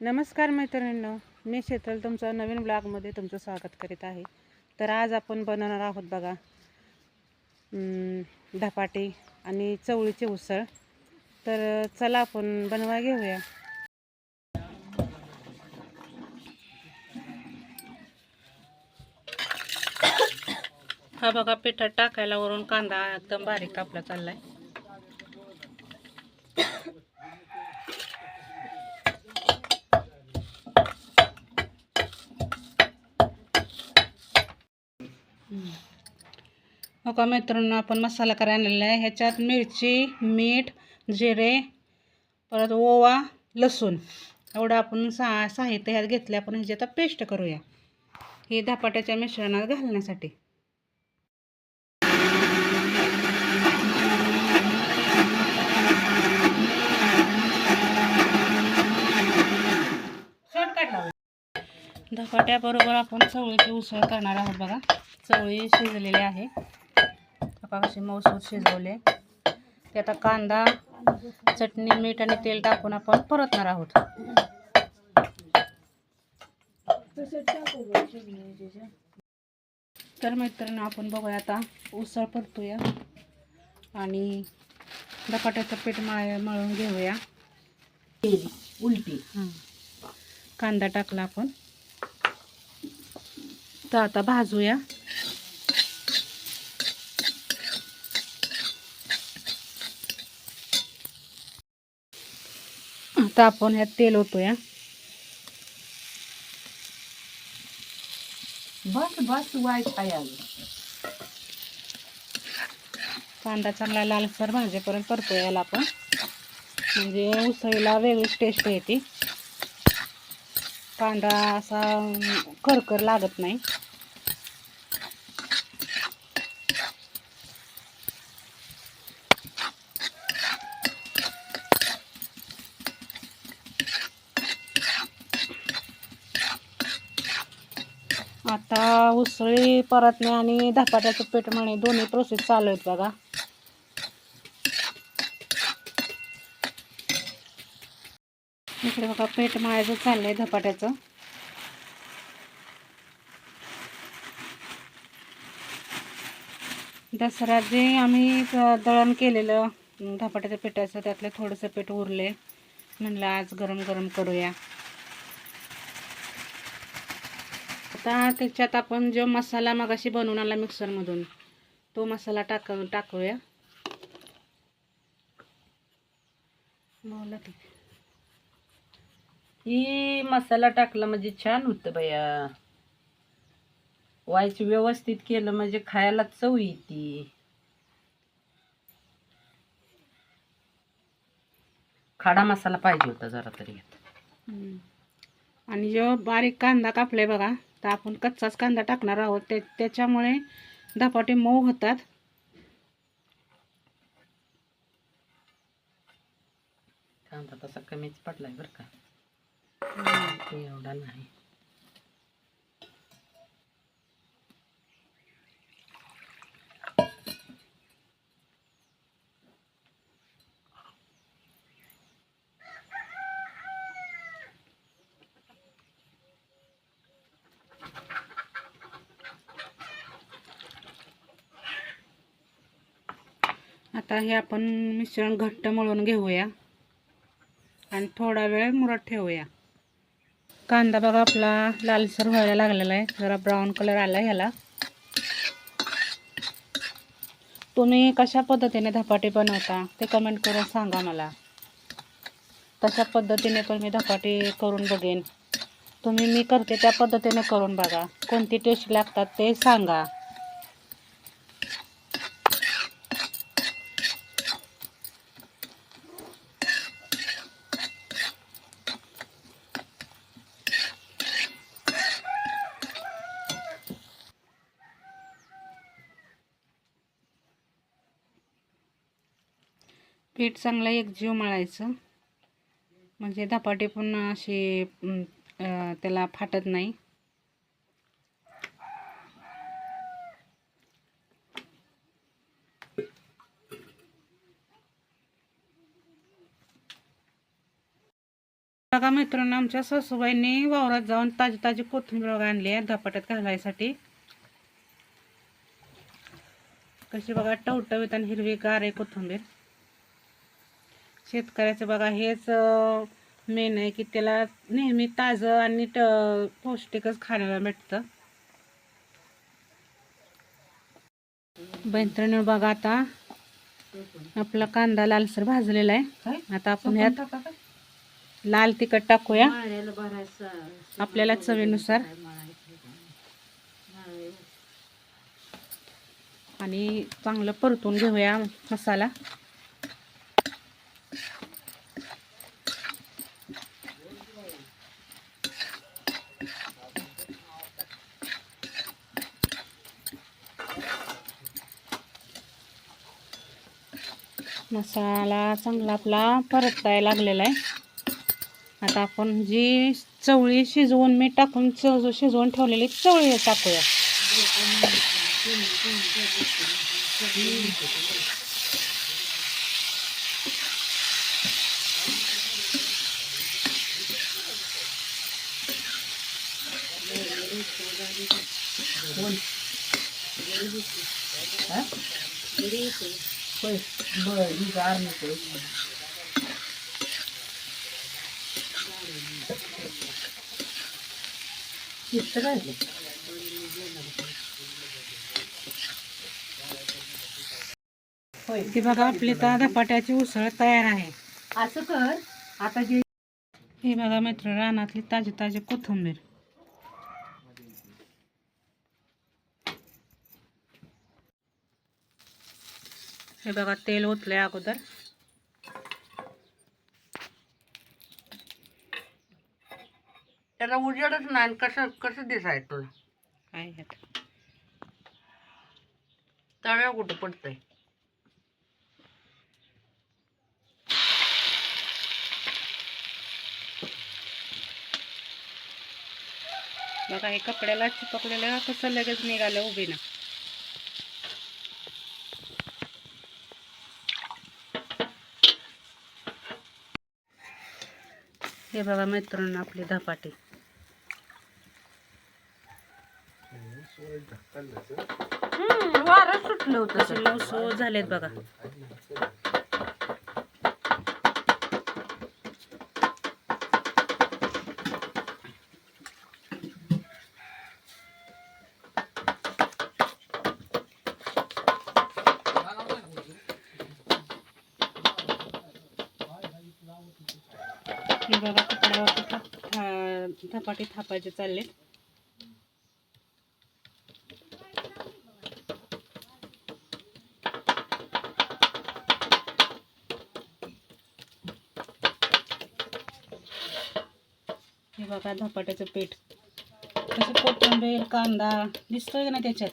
नमस्कार मैत्रिणींनो मी शीतल तुमचं नवीन ब्लॉगमध्ये तुमचं स्वागत करीत आहे. तर आज आपण बनवणार आहोत बघा धपाटी धपाटे आणि चवळीचे उसळ. तर चला आपण बनवा घेऊया. हा बघा पिठात टाकायला वरून कांदा एकदम बारीक कापला चाललाय. हो का मित्रांनो आपण मसाला करायला आणलेला आहे. ह्याच्यात मिरची मीठ जिरे परत ओवा लसूण. एवढं आपण सा साहित्य ह्यात घेतले आपण ह्याची आता पेस्ट करूया. हे धपाट्याच्या मिश्रणात घालण्यासाठी. धपाट्याबरोबर आपण चवळीची उसळ करणार आहोत बघा. चवळी शिजलेली आहे. कशी मौसूद शिजवले. ते आता कांदा चटणी मीठ आणि तेल टाकून आपण परतणार आहोत. तर मैत्रिणी आपण बघूया आता उसळ परतूया आणि धपाट्याचं पीठ मळ मळून घेऊया. उलटी. हां. कांदा टाकला आपण. तर आता भाजूया. आता आपण ह्यात तेल ओतूया. बस बस वाय खायला कांदा चांगला लालसर भाजेपर्यंत परतूया याला आपण. म्हणजे उसळीला वेगळीच टेस्ट येते. कांदा असा करकर लागत नाही. आता उसळी परतणे आणि धपाट्याचं पीठ म्हणे दोन्ही प्रोसेस चालू आहेत बघा. इकडे बघा पेट मळायचं चाललंय धपाट्याचं. दसऱ्यात जे आम्ही दळण केलेलं धपाट्याचं धपाट्याच्या पिठाचं त्यातलं थोडंसं पीठ उरले म्हणलं आज गरम गरम करूया. आता त्याच्यात आपण जो मसाला मगाशी बनवून आला मिक्सरमधून तो मसाला टाक टाकूया. बोला ही मसाला टाकला म्हणजे छान होतं बया. वायच व्यवस्थित केलं म्हणजे खायला चव येते. खाडा मसाला पाहिजे होता जरा तरी. आणि जो बारीक कांदा कापलाय बघा तर आपण कच्चाच कांदा टाकणार आहोत. ते त्याच्यामुळे धपाटे मऊ होतात. कांदा तसा कमीच पडलाय बरं का. आता हे आपण मिश्रण घट्ट मळून घेऊया. थोडा वेळ मुरत कांदा बघा आपला लालसर व्हायला लागलेला आहे. जरा ब्राऊन कलर आला ह्याला. तुम्ही कशा पद्धतीने धपाटे बनवता ते कमेंट करून सांगा मला. तशा पद्धतीने पण मी धपाटे करून बघेन. तुम्ही मी करते त्या पद्धतीने करून बघा. कोणती टेस्ट लागतात ते सांगा. पीठ चांगलं एकजीव मळायचं. म्हणजे धपाटे पण असे त्याला फाटत नाही. बघा मित्रांनो आमच्या सासूबाईंनी वावरात जाऊन ताजी ताजी कोथिंबीर आणली आहे धपाट्यात घालायसाठी. कशी बघा टवटवीत आणि हिरवी गार आहे कोथिंबीर. शेतकऱ्याचं बघा हेच मेन आहे की त्याला नेहमी ताजं आणि ट पौष्टिकच खाण्याला भेटतं. मैत्रिणी बघा आता आपला कांदा लालसर भाजलेला आहे. आता आपण ह्यात लाल तिखट टाकूया. आपल्याला चवीनुसार. आणि चांगलं परतून घेऊया मसाला. मसाला चांगला आपला परतायला लागलेला आहे. आता आपण जी चवळी शिजवून मीठ टाकून चव शिजवून ठेवलेली चवळी टाकूया. शिस्त राहिली होय ती बघा आपली तर धपाट्याची उसळ तयार आहे. असं कर. आता जे ही बघा मित्र रानातली ताजी ताजी कोथिंबीर. हे बघा तेल ओतलंय अगोदर. त्याला उजेडच नाही कसं कसं दिसाय तुला? काय तळ्या कुठं पडतंय? बघा हे कपड्याला चिपकलेलं कसं लगेच निघालं उभी ना हे बघा मित्रांनो आपली धपाटी. वारं सुटलं होतं लवसो झालेत बघा. हे बघा कपड्यावरती थाप- था- धपाटे थापायचे चालले हे बघा धपाट्याचं पीठ. कसं कोथिंबीर कांदा दिसतोय का ना त्याच्यात?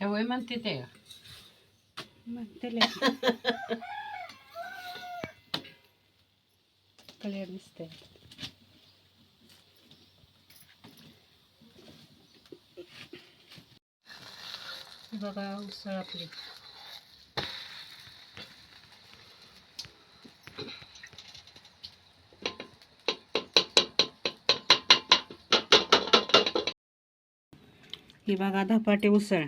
ते होय म्हणते ते. म्हणते लय. क्लिअर दिसतंय बघा उसळ आपली ही बघा धपाटे उसळ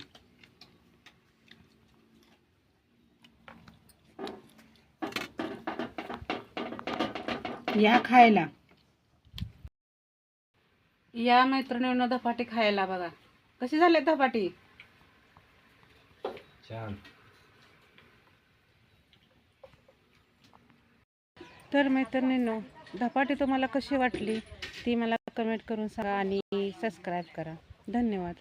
या खायला. या मैत्रिणींना धपाटे खायला बघा. कशी झाले धपाटे? छान. तर मैत्रिणींनो धपाटे तुम्हाला कशी वाटली ती मला कमेंट करून सांगा आणि सबस्क्राईब करा. धन्यवाद.